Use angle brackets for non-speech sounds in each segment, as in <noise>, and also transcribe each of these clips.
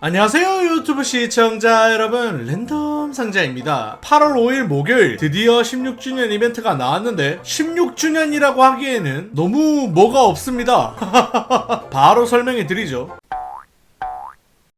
안녕하세요 유튜브 시청자 여러분. 랜덤 상자입니다. 8월 5일 목요일 드디어 16주년 이벤트가 나왔는데 16주년이라고 하기에는 너무 뭐가 없습니다. <laughs> 바로 설명해 드리죠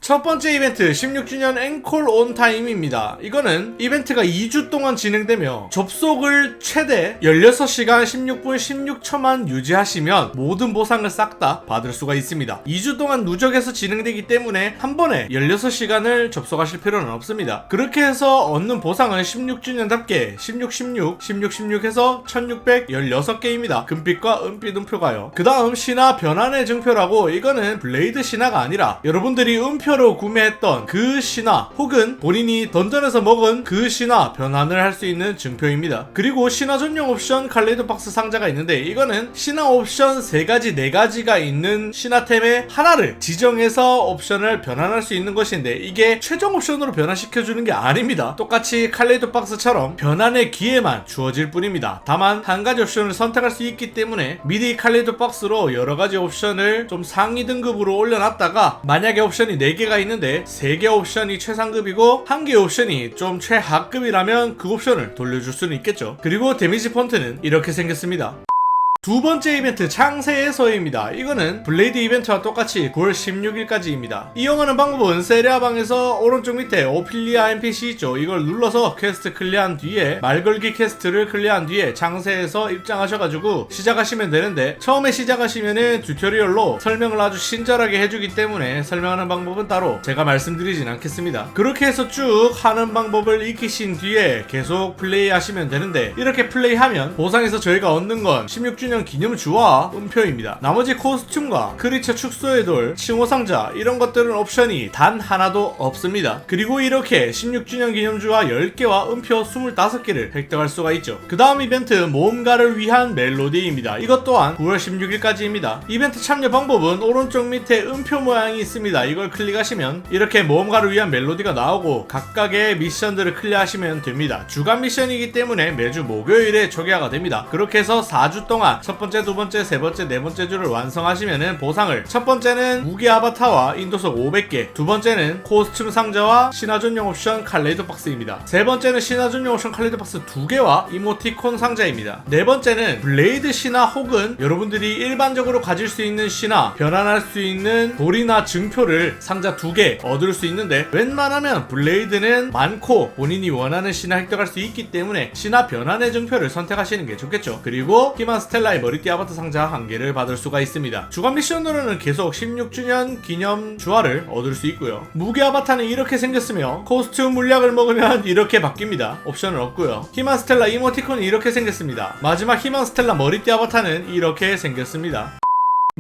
첫 번째 이벤트 16주년 앵콜 온 타임입니다. 이거는 이벤트가 2주 동안 진행되며 접속을 최대 16시간 16분 16초만 유지하시면 모든 보상을 싹 다 받을 수가 있습니다. 2주 동안 누적해서 진행되기 때문에 한 번에 16시간을 접속하실 필요는 없습니다. 그렇게 해서 얻는 보상은 16주년답게 16, 16, 16, 16 해서 1616개입니다. 금빛과 은빛 음표가요. 그 다음 신화 변환의 증표라고 이거는 블레이드 신화가 아니라 여러분들이 음표 로 구매했던 그 신화 혹은 본인이 던전에서 먹은 그 신화 변환을 할 수 있는 증표입니다. 그리고 신화 전용 옵션 칼레이도 박스 상자가 있는데 이거는 신화 옵션 3가지 4가지가 있는 신화템의 하나를 지정해서 옵션을 변환할 수 있는 것인데 이게 최종 옵션으로 변환시켜 주는 게 아닙니다. 똑같이 칼레이도 박스처럼 변환의 기회만 주어질 뿐입니다. 다만 한 가지 옵션을 선택할 수 있기 때문에 미리 칼레이도 박스로 여러 가지 옵션을 좀 상위 등급으로 올려놨다가 만약에 옵션이 4개 가 있는데 3개 옵션이 최상급이고 1개 옵션이 좀 최하급이라면 그 옵션을 돌려줄 수는 있겠죠. 그리고 데미지 폰트는 이렇게 생겼습니다. 두 번째 이벤트 창세의 서해입니다. 이거는 블레이드 이벤트와 똑같이 9월 16일까지입니다. 이용하는 방법은 세리아방에서 오른쪽 밑에 오필리아 NPC 있죠. 이걸 눌러서 퀘스트 클리어한 뒤에 말 걸기 퀘스트를 클리어한 뒤에 창세에서 입장하셔가지고 시작하시면 되는데 처음에 시작하시면은 튜토리얼로 설명을 아주 친절하게 해주기 때문에 설명하는 방법은 따로 제가 말씀드리진 않겠습니다. 그렇게 해서 쭉 하는 방법을 익히신 뒤에 계속 플레이하시면 되는데 이렇게 플레이하면 보상에서 저희가 얻는 건 16주 년 기념 주와 음표입니다. 나머지 코스튬과 크리처 축소의 돌, 칭호 상자 이런 것들은 옵션이 단 하나도 없습니다. 그리고 이렇게 16주년 기념 주와 10개와 음표 25개를 획득할 수가 있죠. 그 다음 이벤트 모험가를 위한 멜로디입니다. 이것 또한 9월 16일까지입니다. 이벤트 참여 방법은 오른쪽 밑에 음표 모양이 있습니다. 이걸 클릭하시면 이렇게 모험가를 위한 멜로디가 나오고 각각의 미션들을 클리어하시면 됩니다. 주간 미션이기 때문에 매주 목요일에 초기화가 됩니다. 그렇게 해서 4주 동안 첫 번째, 두 번째, 세 번째, 네 번째 주를 완성하시면은 보상을 첫 번째는 무기 아바타와 인도석 500개, 두 번째는 코스튬 상자와 신화전용 옵션 칼레이도 박스입니다. 세 번째는 신화전용 옵션 칼레이도 박스 2개와 이모티콘 상자입니다. 네 번째는 블레이드 신화 혹은 여러분들이 일반적으로 가질 수 있는 신화, 변환할 수 있는 돌이나 증표를 상자 2개 얻을 수 있는데 웬만하면 블레이드는 많고 본인이 원하는 신화 획득할 수 있기 때문에 신화 변환의 증표를 선택하시는 게 좋겠죠. 그리고 히만 스텔라 의 머리띠 아바타 상자 한 개를 받을 수가 있습니다. 주간 미션으로는 계속 16주년 기념 주화를 얻을 수 있고요. 무기 아바타는 이렇게 생겼으며 코스튬 물약을 먹으면 이렇게 바뀝니다. 옵션은 없고요. 히만 스텔라 이모티콘은 이렇게 생겼습니다. 마지막 히만 스텔라 머리띠 아바타는 이렇게 생겼습니다.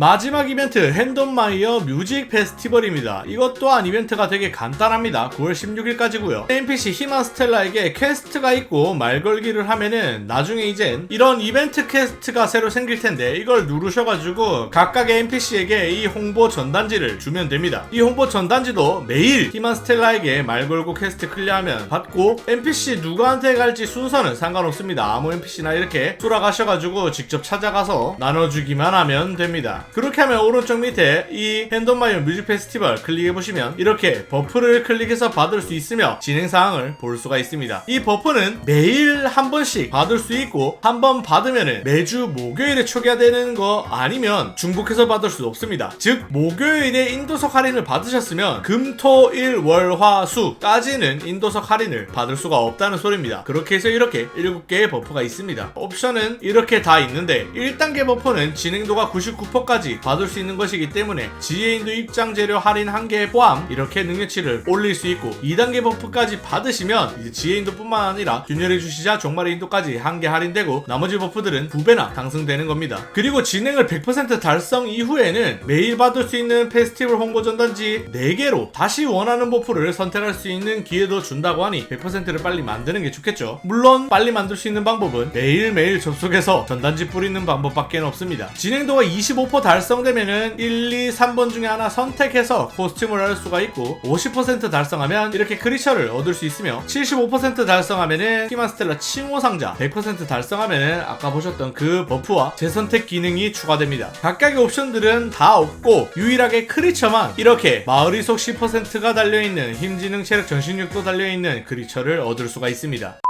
마지막 이벤트 핸덤마이어 뮤직 페스티벌입니다. 이것 또한 이벤트가 되게 간단합니다. 9월 16일까지고요. NPC 히만 스텔라에게 퀘스트가 있고 말 걸기를 하면은 나중에 이젠 이런 이벤트 퀘스트가 새로 생길 텐데 이걸 누르셔가지고 각각의 NPC에게 이 홍보 전단지를 주면 됩니다. 이 홍보 전단지도 매일 히만 스텔라에게 말 걸고 퀘스트 클리어하면 받고 NPC 누구한테 갈지 순서는 상관없습니다. 아무 NPC나 이렇게 돌아가셔가지고 직접 찾아가서 나눠주기만 하면 됩니다. 그렇게 하면 오른쪽 밑에 이 핸덤마이어 뮤직 페스티벌 클릭해보시면 이렇게 버프를 클릭해서 받을 수 있으며 진행사항을 볼 수가 있습니다. 이 버프는 매일 한 번씩 받을 수 있고 한 번 받으면 매주 목요일에 초기화되는 거 아니면 중복해서 받을 수 없습니다. 즉 목요일에 인도석 할인을 받으셨으면 금, 토, 일, 월, 화, 수까지는 인도석 할인을 받을 수가 없다는 소리입니다. 그렇게 해서 이렇게 7개의 버프가 있습니다. 옵션은 이렇게 다 있는데 1단계 버프는 진행도가 99%까지 받을 수 있는 것이기 때문에 지혜인도 입장 재료 할인 1개 포함 이렇게 능력치를 올릴 수 있고 2단계 버프까지 받으시면 이제 지혜인도 뿐만 아니라 균열의 주시자 종말의 인도까지 1개 할인되고 나머지 버프들은 2배나 상승되는 겁니다. 그리고 진행을 100% 달성 이후에는 매일 받을 수 있는 페스티벌 홍보 전단지 4개로 다시 원하는 버프를 선택할 수 있는 기회도 준다고 하니 100%를 빨리 만드는 게 좋겠죠. 물론 빨리 만들 수 있는 방법은 매일매일 접속해서 전단지 뿌리는 방법밖에 없습니다. 진행도가 25% 15 달성되면은 1, 2, 3번 중에 하나 선택해서 코스튬을 할 수가 있고 50% 달성하면 이렇게 크리처를 얻을 수 있으며 75% 달성하면은 키만 스텔라 칭호 상자 100% 달성하면은 아까 보셨던 그 버프와 재선택 기능이 추가됩니다. 각각의 옵션들은 다 없고 유일하게 크리처만 이렇게 마을 이 속 10%가 달려있는 힘지능 체력 전신력도 달려있는 크리처를 얻을 수가 있습니다.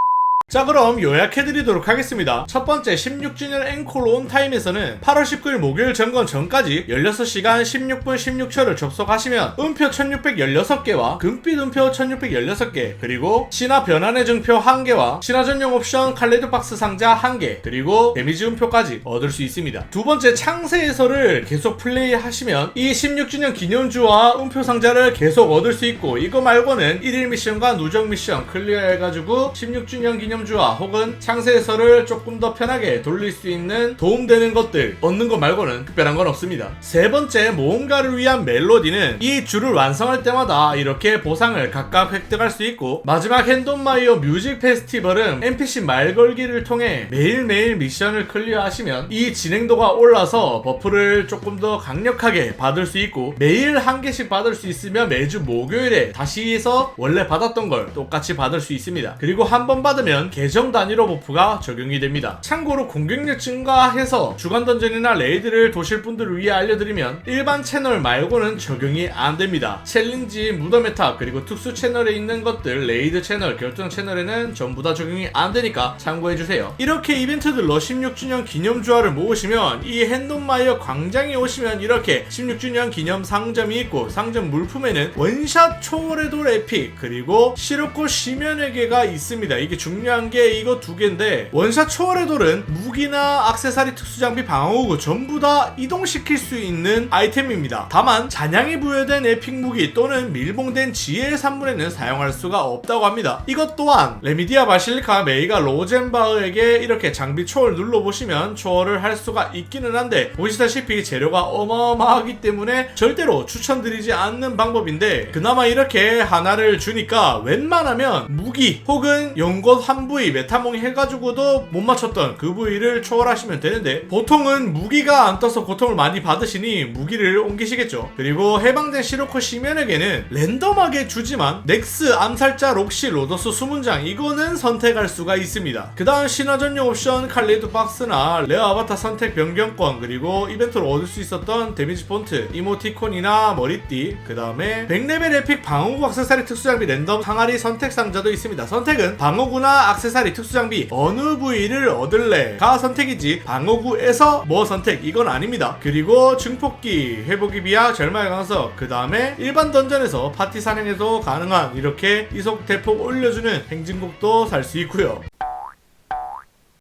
자 그럼 요약해드리도록 하겠습니다. 첫 번째 16주년 앵콜 온타임에서는 8월 19일 목요일 점검 전까지 16시간 16분 16초를 접속하시면 음표 1616개와 금빛 음표 1616개 그리고 신화 변환의 증표 1개와 신화 전용 옵션 칼레드 박스 상자 1개 그리고 데미지 음표까지 얻을 수 있습니다. 두 번째 창세 해설을 계속 플레이하시면 이 16주년 기념주와 음표 상자를 계속 얻을 수 있고 이거 말고는 1일 미션과 누적 미션 클리어해가지고 16주년 기념 주와 혹은 창세 해설을 조금 더 편하게 돌릴 수 있는 도움되는 것들 얻는 것 말고는 특별한 건 없습니다. 세 번째 모험가를 위한 멜로디는 이 줄을 완성할 때마다 이렇게 보상을 각각 획득할 수 있고 마지막 핸돈마이어 뮤직 페스티벌은 NPC 말 걸기를 통해 매일매일 미션을 클리어하시면 이 진행도가 올라서 버프를 조금 더 강력하게 받을 수 있고 매일 한 개씩 받을 수 있으면 매주 목요일에 다시 해서 원래 받았던 걸 똑같이 받을 수 있습니다. 그리고 한 번 받으면 계정 단위로 버프가 적용이 됩니다. 참고로 공격력 증가해서 주간 던전이나 레이드를 도실 분들을 위해 알려드리면 일반 채널 말고는 적용이 안 됩니다. 챌린지, 무덤 메타 그리고 특수 채널에 있는 것들 레이드 채널, 결정 채널에는 전부 다 적용이 안 되니까 참고해 주세요. 이렇게 이벤트들로 16주년 기념 주화를 모으시면 이 핸돈마이어 광장에 오시면 이렇게 16주년 기념 상점이 있고 상점 물품에는 원샷 초월의 돌 에픽 그리고 시럽고 심연회계가 있습니다. 이게 중요한 게 이거 두 개인데 원샷 초월의 돌은 무기나 악세사리 특수장비 방어구 전부 다 이동시킬 수 있는 아이템입니다. 다만 잔향이 부여된 에픽 무기 또는 밀봉된 지혜의 산물에는 사용할 수가 없다고 합니다. 이것 또한 레미디아 바실리카 메이가 로젠바흐에게 이렇게 장비 초월 눌러보시면 초월을 할 수가 있기는 한데 보시다시피 재료가 어마어마하기 때문에 절대로 추천드리지 않는 방법인데 그나마 이렇게 하나를 주니까 웬만하면 무기 혹은 연꽃 한 부위 메타몽 해가지고도 못 맞췄던 그 부위를 초월하시면 되는데 보통은 무기가 안 떠서 고통을 많이 받으시니 무기를 옮기시겠죠. 그리고 해방된 시로코 시면에게는 랜덤하게 주지만 넥스 암살자 록시 로더스 수문장 이거는 선택할 수가 있습니다. 그 다음 신화 전용 옵션 칼리드 박스나 레어 아바타 선택 변경권 그리고 이벤트로 얻을 수 있었던 데미지 폰트 이모티콘이나 머리띠 그 다음에 100레벨 에픽 방어구 악세사리 특수 장비 랜덤 항아리 선택 상자도 있습니다. 선택은 방어구나 악세사리 특수장비 어느 부위를 얻을래 가 선택이지 방어구에서 뭐 선택 이건 아닙니다. 그리고 증폭기 회복이 비약 절마의 강석 그 다음에 일반 던전에서 파티 사냥에도 가능한 이렇게 이속 대폭 올려주는 행진곡도 살 수 있고요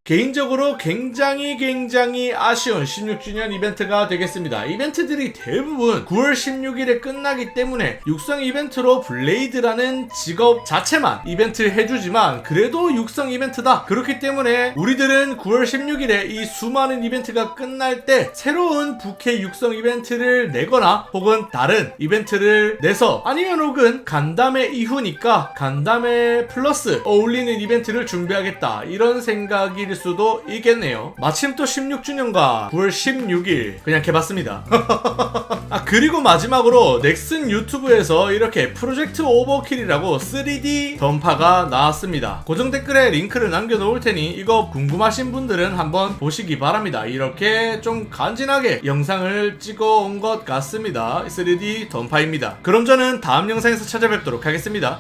개인적으로 굉장히 굉장히 아쉬운 16주년 이벤트가 되겠습니다. 이벤트들이 대부분 9월 16일에 끝나기 때문에 육성 이벤트로 블레이드라는 직업 자체만 이벤트 해주지만 그래도 육성 이벤트다. 그렇기 때문에 우리들은 9월 16일에 이 수많은 이벤트가 끝날 때 새로운 부캐 육성 이벤트를 내거나 혹은 다른 이벤트를 내서 아니면 혹은 간담회 이후니까 간담회 플러스 어울리는 이벤트를 준비하겠다. 이런 생각일 수도 있겠네요. 마침 또 16주년과 9월 16일 그냥 개봤습니다. <laughs> 아 그리고 마지막으로 넥슨 유튜브에서 이렇게 프로젝트 오버킬이라고 3D 던파가 나왔습니다. 고정 댓글에 링크를 남겨놓을 테니 이거 궁금하신 분들은 한번 보시기 바랍니다. 이렇게 좀 간지나게 영상을 찍어온 것 같습니다. 3D 던파입니다. 그럼 저는 다음 영상에서 찾아뵙도록 하겠습니다.